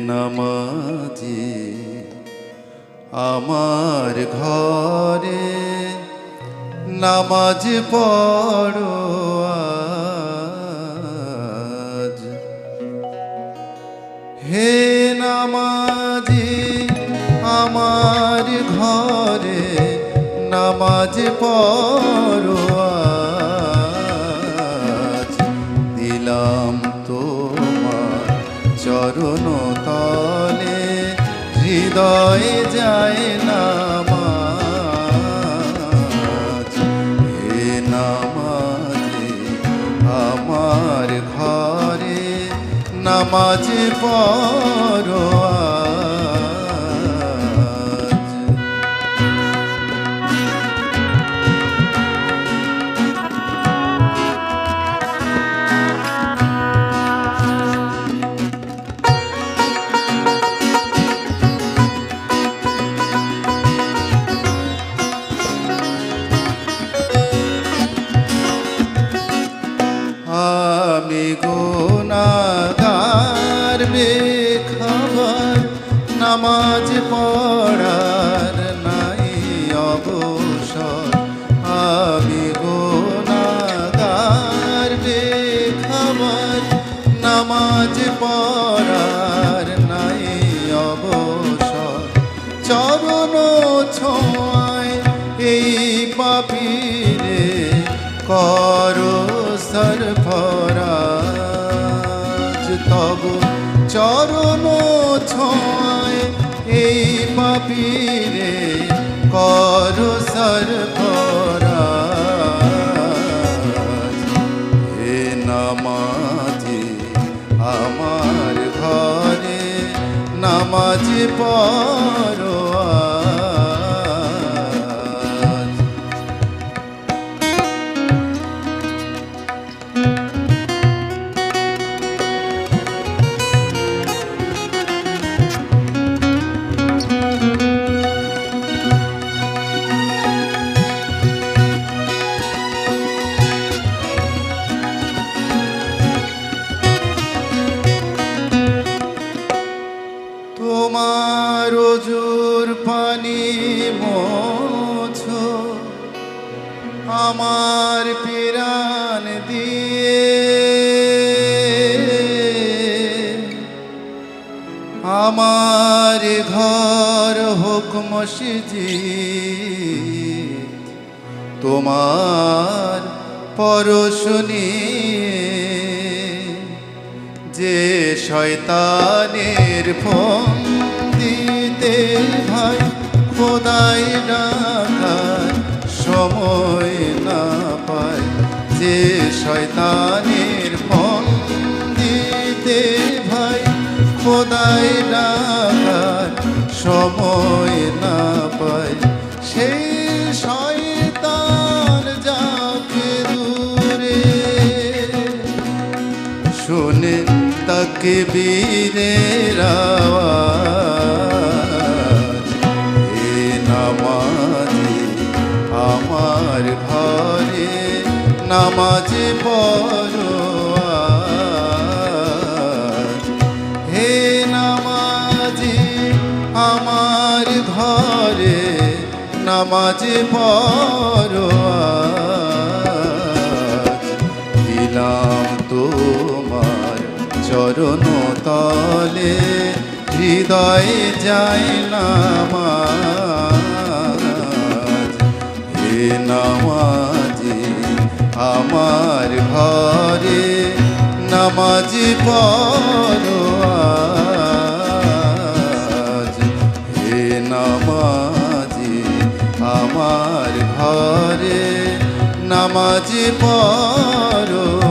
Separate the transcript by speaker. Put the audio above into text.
Speaker 1: নামাজি আমার ঘরে নামাজ পড়ো আজ। হে নামাজি আমার ঘরে নামাজ পড়ো হৃদয়ে যায় নামাজি। আমার ঘরে নামাজ পড়ো নামাজ পড়ার নাই অবসর। আমি গোনাগার বেখবর নামাজ পড়ার নাই অবসর। চরণ ছোঁয়ায় এই পাপিরে করো সরফরাজ তব চরণ এই পাপিরে কর সরফরাজ হে নামাজি আমার ঘরে নামাজ পড়ো তোমার জোর পানি মোছো, আমার পিরান দিয়ে। আমার ঘর হোক মসজিদ, তোমার পরশুনি যে শয়তানের ফোন দিতে ভাই, খোদাই ডাকার সময় না পায়। যে শয়তানের ফোন দিতে ভাই, খোদাই ডাকার সময় না পায়। সেই শয়তান যাকে দূরে শুনে তাকে বীরের আওয়াজ নামাজ পড়ো। হে নামাজি, আমার ঘরে নামাজ পড়ো। দিলাম তোমার চরণ তলে, হৃদয়ে যায় নামাজ হে নামাজি আমার ঘরে নামাজ পড়ো আজ। হে নামাজি আমার ঘরে নামাজ পড়ো